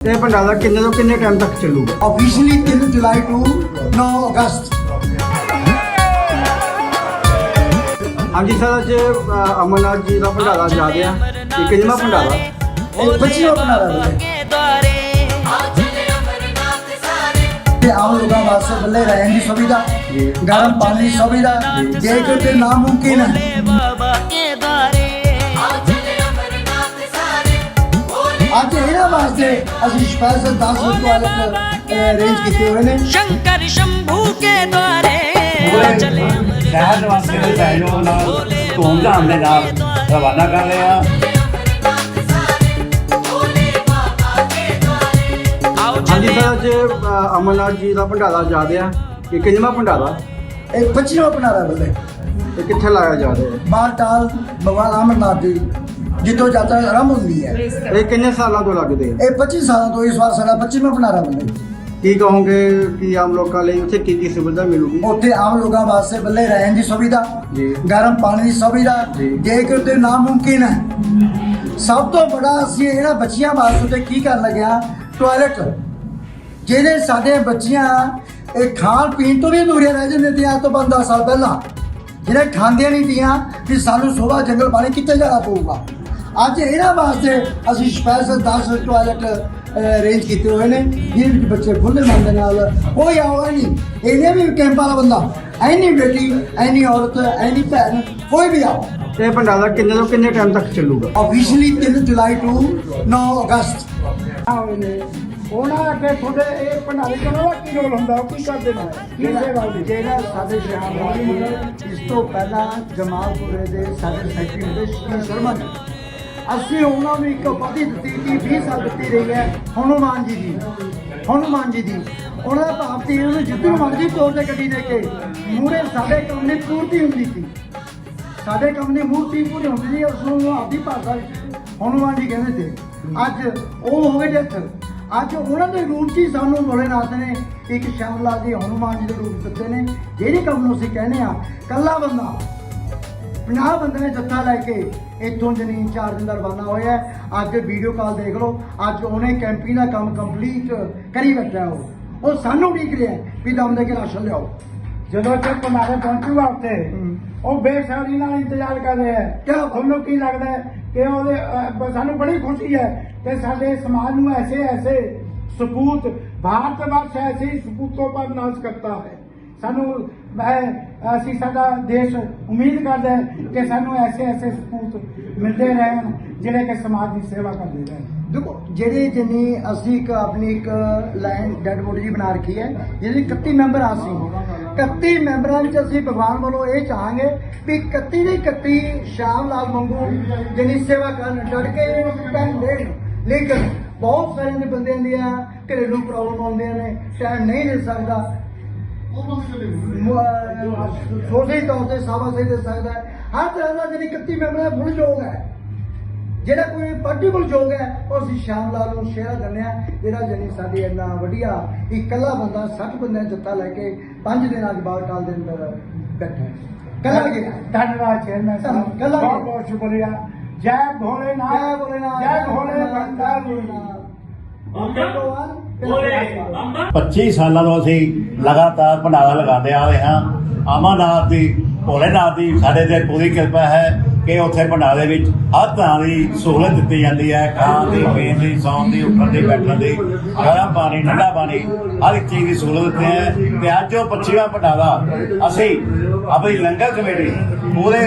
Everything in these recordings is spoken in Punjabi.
ਇਹ ਭੰਡਾਰਾ ਕਿੰਨੇ ਤੋਂ ਕਿੰਨੇ ਟਾਈਮ ਤੱਕ ਚੱਲੂਗਾ? ਆਫੀਸ਼ੀਅਲੀ 3 ਜੁਲਾਈ ਤੋਂ 9 ਅਗਸਤ। ਹਾਂਜੀ ਸਰ ਅੱਜ ਅ, ਅਮਰਨਾਥ ਜੀ ਦਾ ਭੰਡਾਰਾ ਜਾ ਰਿਹਾ। ਇਹ ਕਿੰਨਾ ਭੰਡਾਰਾ? ਇਹ ਬੱਚਿਓ ਭੰਡਾਰਾ ਵੀ ਹੈ। ਤੇ ਆਓ ਲੋਕਾਂ ਵਾਸਤੇ ਬੱਲੇ ਰਹਿਣ ਦੀ ਸੁਵਿਧਾ ਗਰਮ ਪਾਣੀ ਸੁਵਿਧਾ। ਜੇ ਕੋਈ ਤੇ ਨਾਮੁਮਕਿਨ ਹੈ। ਅੱਜ ਇਹਨਾਂ ਵਾਸਤੇ ਅਸੀਂ ਸਪੈਸ਼ਲ 10 ਟਾਇਲਟ ਅਰੇਂਜ ਕੀਤੇ ਹੋਏ ਨੇ। ਸ਼ੰਕਰ ਸ਼ੰਭੂ ਕੇ ਦਵਾਰੇ ਚਲੇ ਸ਼ਹਿਰ ਨਿਵਾਸੀਆਂ ਦੇ ਸਹਿਯੋਗ ਨਾਲ ਧੂਮਧਾਮ ਦੇ ਨਾਲ ਰਵਾਨਾ ਕਰ ਰਹੇ ਆਓ ਹਾਂਜੀ ਸਰ ਅੱਜ ਅਮਰਨਾਥ ਜੀ ਦਾ ਭੰਡਾਰਾ ਜਾ ਰਿਹਾ। ਇਹ ਕਿੰਨਵਾਂ ਭੰਡਾਰਾ? ਇਹ 25ਵਾਂ ਭੰਡਾਰਾ ਬੱਲੇ। ਇਹ ਕਿੱਥੇ ਲਾਇਆ ਜਾ ਰਿਹਾ? ਬਾਲਟਾਲ ਭਗਵਾਨ ਅਮਰਨਾਥ ਦੀ ਜਿੱਥੋਂ ਯਾਤਰਾ ਆਰੰਭ ਹੁੰਦੀ ਹੈ। ਇਹ ਕਿੰਨੇ ਸਾਲਾਂ ਤੋਂ ਲੱਗਦੇ ਆ? ਇਹ 25 ਸਾਲਾਂ ਤੋਂ ਇਸ ਵਾਰ ਸਾਡਾ 25ਵਾਂ ਭੰਡਾਰਾ ਬੱਲੇ ਕੀ ਕਹੋਗੇ ਕਿ ਆਮ ਲੋਕਾਂ ਲਈ ਉੱਥੇ ਕੀ ਕੀ ਸੁਵਿਧਾ ਮਿਲੂਗੀ? ਉੱਥੇ ਆਮ ਲੋਕਾਂ ਵਾਸਤੇ ਬੱਲੇ ਰਹਿਣ ਦੀ ਸੁਵਿਧਾ ਜੀ। ਗਰਮ ਪਾਣੀ ਦੀ ਸੁਵਿਧਾ ਜੀ। ਕਿ ਤੇ ਨਾਮੁਮਕਿਨ ਹੈ। ਸਭ ਤੋਂ ਬੜਾ ਅਸੀਂ ਇਹਨਾਂ ਬੱਚੀਆਂ ਵਾਸਤੇ ਕੀ ਕਰਨ ਲੱਗਿਆ ਟਾਇਲਟ ਜਿਹੜੇ ਸਾਡੇ ਬੱਚੀਆਂ ਇਹ ਖਾਣ ਪੀਣ ਤੋਂ ਵੀ ਅਧੂਰੀਆਂ ਰਹਿ ਜਾਂਦੇ ਤੇ ਅੱਜ ਤੋਂ 15 ਸਾਲ ਪਹਿਲਾਂ। ਜਿਹੜੇ ਖਾਂਦੀਆਂ ਨਹੀਂ ਤੀਆਂ ਕਿ ਸਾਨੂੰ ਸੋਭਾ ਜੰਗਲ ਪਾਣੀ ਕਿੱਥੇ ਜਾਣਾ ਪਊਗਾ? ਅੱਜ ਇਹਨਾਂ ਵਾਸਤੇ ਅਸੀਂ ਸਪੈਸ਼ਲ 10 ਟਾਇਲਟ ਅਰੇਂਜ ਕੀਤੇ ਹੋਏ ਨੇ ਜਿਹਦੇ ਵਿੱਚ ਬੱਚੇ ਖੁੱਲੇ ਮਨ ਦੇ ਨਾਲ ਕੋਈ ਆਉਗਾ ਨਹੀਂ। ਇਹਨੇ ਵੀ ਕੈਂਪ ਵਾਲਾ ਬੰਦਾ ਐਨੀ ਬੇਟੀ ਐਨੀ ਔਰਤ ਐਨੀ ਭੈਣ ਕੋਈ ਵੀ ਆਓ। ਇਹ ਭੰਡਾਰਾ ਕਿੰਨੇ ਤੋਂ ਕਿੰਨੇ ਟਾਈਮ ਤੱਕ ਚੱਲੂਗਾ? ਆਫੀਸ਼ੀਅਲੀ 3 ਜੁਲਾਈ ਟੂ 9 ਅਗਸਤ। ਉਹਨਾਂ ਅੱਗੇ ਤੁਹਾਡੇ ਇਹ ਭੰਡਾਰੇ ਚੋਂ ਦਾ ਕੀ ਰੋਲ ਹੁੰਦਾ? ਉਹ ਕੀ ਕਰਦੇ ਨੇ? ਦੀ ਜਿਹੜਾ ਸਾਡੇ ਸ਼ਹਿਰ ਵਾਲੀ ਇਸ ਤੋਂ ਪਹਿਲਾਂ ਜਮਾਲਪੁਰੇ ਦੇ ਸਾਡੇ ਸੈਕਟਰੀ ਹੁੰਦੇ ਸ਼੍ਰੀ ਸ਼ਰਮਾ ਜੀ। ਅਸੀਂ ਉਹਨਾਂ ਨੂੰ ਇੱਕ ਉਪਾਧੀ ਦਿੱਤੀ ਸੀ 20 ਸਾਲ ਦਿੱਤੀ ਰਹੀ ਹੈ। ਹਨੂਮਾਨ ਜੀ ਦੀ ਹਨੂਮਾਨ ਜੀ ਦੀ। ਉਹਨਾਂ ਦਾ ਭਾਵ ਸੀ ਉਹਨਾਂ ਨੂੰ ਜਿੱਦੂ ਮਰਜ਼ੀ ਤੌਰ ਤੇ ਗੱਡੀ ਦੇ ਕੇ ਮੂਰੇ ਸਾਡੇ ਕੰਮ ਦੀ ਪੂਰਤੀ ਹੁੰਦੀ ਸੀ। ਸਾਡੇ ਕੰਮ ਦੀ ਮੂਰਤੀ ਪੂਰੀ ਹੁੰਦੀ ਸੀ, ਉਸ ਨੂੰ ਆਪਦੀ ਭਾਸ਼ਾ ਵਿੱਚ ਹਨੂਮਾਨ ਜੀ ਕਹਿੰਦੇ ਸੀ। ਅੱਜ ਉਹ ਹੋ ਗਏ ਡੈਥ। ਅੱਜ ਉਹਨਾਂ ਦੇ ਰੂਪ 'ਚ ਹੀ ਸਾਨੂੰ ਭੋਲੇਨਾਥ ਨੇ ਇੱਕ ਸ਼ਾਮਲਾ ਜੀ ਹਨੂਮਾਨ ਜੀ ਦੇ ਰੂਪ ਦਿੱਤੇ ਨੇ। ਜਿਹੜੇ ਕੰਮ ਨੂੰ ਅਸੀਂ ਕਹਿੰਦੇ ਆ ਕੱਲਾ ਬੰਦਾ 50 ਬੰਦੇ ਨੇ ਜੱਤਾ ਲੈ ਕੇ ਇੱਥੋਂ ਜਨੀਨ ਚਾਰ ਦਿਨ ਦਾ ਰਵਾਨਾ ਹੋਇਆ ਅੱਜ ਵੀਡੀਓ ਕਾਲ ਦੇਖ ਲਓ। ਅੱਜ ਉਹਨੇ ਕੈਂਪੀ ਦਾ ਕੰਮ ਕੰਪਲੀਟ ਕਰੀ ਬੈਠਾ ਉਹ। ਉਹ ਸਾਨੂੰ ਉਡੀਕ ਰਿਹਾ ਵੀ ਦਮ ਦੇ ਕੇ ਰਾਸ਼ਨ ਲਿਆਓ। ਜਦੋਂ ਤੱਕ ਮਾਰੇ ਪਹੁੰਚੂਗਾ ਉੱਥੇ ਉਹ ਬੇਸਬਰੀ ਨਾਲ ਇੰਤਜ਼ਾਰ ਕਰ ਰਿਹਾ ਹੈ। ਕਿਉਂ ਤੁਹਾਨੂੰ ਕੀ ਲੱਗਦਾ ਕਿ ਉਹਦੇ ਸਾਨੂੰ ਬੜੀ ਖੁਸ਼ੀ ਹੈ ਕਿ ਸਾਡੇ ਸਮਾਜ ਨੂੰ ਐਸੇ ਐਸੇ ਸਪੂਤ ਭਾਰਤ ਵਰਸ਼ ਐਸੇ ਸਪੂਤੋਂ ਪਰ ਨਾਜ਼ ਕਰਤਾ ਹੈ। ਸਾਨੂੰ ਅਸੀਂ ਸਾਡਾ ਦੇਸ਼ ਉਮੀਦ ਕਰਦਾ ਹੈ ਕਿ ਸਾਨੂੰ ਐਸੇ ਐਸੇ ਸਪੂਤ ਮਿਲਦੇ ਰਹਿਣ ਜਿਹੜੇ ਕਿ ਸਮਾਜ ਦੀ ਸੇਵਾ ਕਰਦੇ ਰਹਿਣ। ਦੇਖੋ, ਜਿਹੜੇ ਜਿੰਨੀ ਅਸੀਂ ਇੱਕ ਆਪਣੀ ਇੱਕ ਲਾਈਨ ਡੈਡ ਬੋਡੀ ਜੀ ਬਣਾ ਰੱਖੀ ਹੈ, ਜਿਹਦੇ 31 ਮੈਂਬਰ ਆ ਅਸੀਂ। 31 ਮੈਂਬਰਾਂ ਵਿੱਚ ਅਸੀਂ ਭਗਵਾਨ ਵੱਲੋਂ ਇਹ ਚਾਹਾਂਗੇ ਵੀ 31 ਦੇ 31 ਸ਼ਾਮ ਲਾਲ ਮੰਗੂ, ਜਿੰਨੀ ਸੇਵਾ ਕਰਨ, ਡਟ ਕੇ ਟਾਈਮ ਦੇਣ। ਲੇਕਿਨ ਬਹੁਤ ਸਾਰੇ ਦੇ ਬੰਦਿਆਂ ਦੀਆਂ ਘਰੇਲੂ ਪ੍ਰੋਬਲਮ ਆਉਂਦੀਆਂ ਨੇ ਟਾਈਮ ਨਹੀਂ ਦੇ ਸਕਦਾ। ਸੋਸ਼ਲੀ ਤੌਰ ਤੇ ਸਾਵਾ ਸਹੀ ਦੇ ਸਕਦਾ ਹੈ। ਹਰ ਤਰ੍ਹਾਂ ਦਾ ਜਿਹੜੀ 31 ਮੈਂਬਰਾਂ ਦਾ ਫੁੱਲ ਯੋਗ ਹੈ ਜਿਹੜਾ ਕੋਈ ਪਾਰਟੀਕਲ ਯੋਗ ਹੈ ਉਹ ਅਸੀਂ ਸ਼ਾਮ ਲਾਲ ਨੂੰ ਸ਼ੇਅਰ ਕਰਨੇ ਆ ਜਿਹੜਾ ਜਨੀ ਸਾਡੀ ਇੰਨਾ ਵਧੀਆ ਇਕੱਲਾ ਬੰਦਾ 60 ਬੰਦਿਆਂ ਜੱਤਾ ਲੈ ਕੇ 5 ਦਿਨਾਂ ਦੇ ਬਾਅਦ ਕਾਲ ਦੇ ਅੰਦਰ ਬੈਠਾ ਹੈ। ਕੱਲਾ ਗਿਆ। ਧੰਨਵਾਦ ਚੇਅਰਮੈਨ ਸਾਹਿਬ। ਗੱਲਾਂ ਬਹੁਤ ਬਹੁਤ ਸ਼ੁਕਰੀਆ। ਜੈ ਜੈ ਭੋਲੇਨਾਥ ਜੈ ਭੋਲੇ ਬੰਦਾਰੀ 25 ਸਾਲਾਂ ਤੋਂ ਅਸੀਂ ਲਗਾਤਾਰ ਭੰਡਾਰਾ ਲਗਾਉਂਦੇ ਆ ਰਹੇ ਹਾਂ। ਅਮਰਨਾਥ ਦੀ ਭੋਲੇਨਾਥ ਦੀ ਸਾਡੇ ਤੇ ਪੂਰੀ ਕਿਰਪਾ ਹੈ ਕਿ ਉੱਥੇ ਭੰਡਾਰੇ ਵਿੱਚ ਹਰ ਤਰ੍ਹਾਂ ਦੀ ਸਹੂਲਤ ਦਿੱਤੀ ਜਾਂਦੀ ਹੈ। ਖਾਣ ਦੀ, ਪੀਣ ਦੀ, ਸੌਣ ਦੀ, ਉੱਠਣ ਦੀ, ਬੈਠਣ ਦੀ, ਗਰਮ ਪਾਣੀ, ਠੰਡਾ ਪਾਣੀ, ਹਰ ਇੱਕ ਚੀਜ਼ ਦੀ ਸਹੂਲਤ ਦਿੱਤੀ ਹੈ। ਤੇ ਅੱਜ ਉਹ 25ਵਾਂ ਭੰਡਾਰਾ, ਅਸੀਂ ਆਪਣੀ ਲੰਗਰ ਕਮੇਟੀ ਪੂਰੇ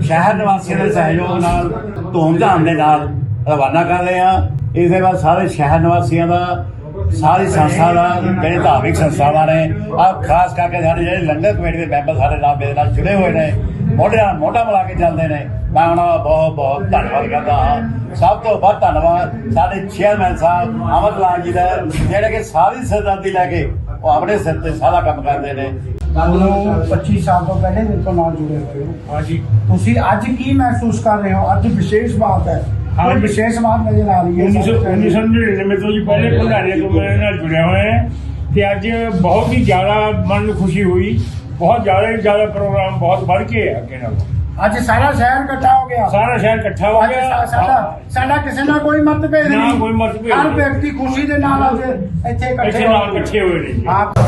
ਸ਼ਹਿਰ ਨਿਵਾਸੀਆਂ ਦੇ ਸਹਿਯੋਗ ਨਾਲ, ਧੂਮਧਾਮ ਦੇ ਨਾਲ ਰਵਾਨਾ ਕਰ ਰਹੇ ਹਾਂ। ਇਸ ਦੇ ਬਾਅਦ ਸਾਰੇ ਸ਼ਹਿਰ ਨਿਵਾਸੀਆਂ ਦਾ ਸਾਰੀ ਸੰਸਥਾ ਦਾ ਜਿਹੜੇ ਧਾਰਮਿਕ ਸੰਸਥਾਵਾਂ ਨੇ ਆ ਖਾਸ ਕਰਕੇ ਸਾਡੇ ਜਿਹੜੇ ਲੰਗਰ ਕਮੇਟੀ ਦੇ ਮੈਂਬਰ ਸਾਡੇ ਨਾਲ ਮੇਰੇ ਨਾਲ ਜੁੜੇ ਹੋਏ ਨੇ ਮੋਢੇ ਨਾਲ ਮੋਢਾ ਮਿਲਾ ਕੇ ਚੱਲਦੇ ਨੇ। ਮੈਂ ਉਹਨਾਂ ਦਾ ਬਹੁਤ ਬਹੁਤ ਧੰਨਵਾਦ ਕਰਦਾ ਹਾਂ। ਸਭ ਤੋਂ ਵੱਧ ਧੰਨਵਾਦ ਸਾਡੇ ਚੇਅਰਮੈਨ ਸਾਹਿਬ ਅਮਰ ਲਾਲ ਜੀ ਦਾ ਜਿਹੜੇ ਕਿ ਸਾਰੀ ਸਰਦਾਰੀ ਲੈ ਕੇ ਉਹ ਆਪਣੇ ਸਿਰ ਤੇ ਸਾਰਾ ਕੰਮ ਕਰਦੇ ਨੇ। ਤੁਹਾਨੂੰ 25 ਸਾਲ ਤੋਂ ਪਹਿਲੇ ਮੇਰੇ ਤੋਂ ਨਾਲ ਜੁੜੇ ਹੋਏ ਹੋ। ਹਾਂਜੀ। ਤੁਸੀਂ ਅੱਜ ਕੀ ਮਹਿਸੂਸ ਕਰ ਰਹੇ ਹੋ? ਅੱਜ ਵਿਸ਼ੇਸ਼ ਬਾਤ ਹੈ। ਕੋਈ ਵਿਸ਼ੇਸ਼ ਬਾਤ ਨਜ਼ਰ ਆ ਰਹੀ ਹੈ 1999 ਤੋਂ ਜੀ ਪਹਿਲੇ ਭੰਡਾਰੇ ਤੋਂ ਮੈਂ ਨਾਲ ਜੁੜਿਆ ਹੋਇਆ ਹਾਂ ਤੇ ਅੱਜ ਬਹੁਤ ਹੀ ਜ਼ਿਆਦਾ ਮਨ ਨੂੰ ਖੁਸ਼ੀ ਹੋਈ। ਬਹੁਤ ਜ਼ਿਆਦਾ ਹੀ ਜ਼ਿਆਦਾ ਪ੍ਰੋਗਰਾਮ ਬਹੁਤ ਵੱਧ ਕੇ ਹੈ ਅੱਗੇ ਨਾਲੋਂ। ਅੱਜ ਸਾਰਾ ਸ਼ਹਿਰ ਇਕੱਠਾ ਹੋ ਗਿਆ। ਸਾਰਾ ਸ਼ਹਿਰ ਇਕੱਠਾ ਹੋ ਗਿਆ। ਸਾਡਾ ਸਾਡਾ ਕਿਸੇ ਨਾਲ ਕੋਈ ਮਤਭੇਦ ਨਾ, ਨਹੀਂ। ਕੋਈ ਮਤਭੇਦ ਹਰ। ਵਿਅਕਤੀ ਖੁਸ਼ੀ ਦੇ ਨਾਲ ਅੱਜ ਇੱਥੇ ਇਕੱਠੇ ਹੋਏ ਨੇ ਆਪ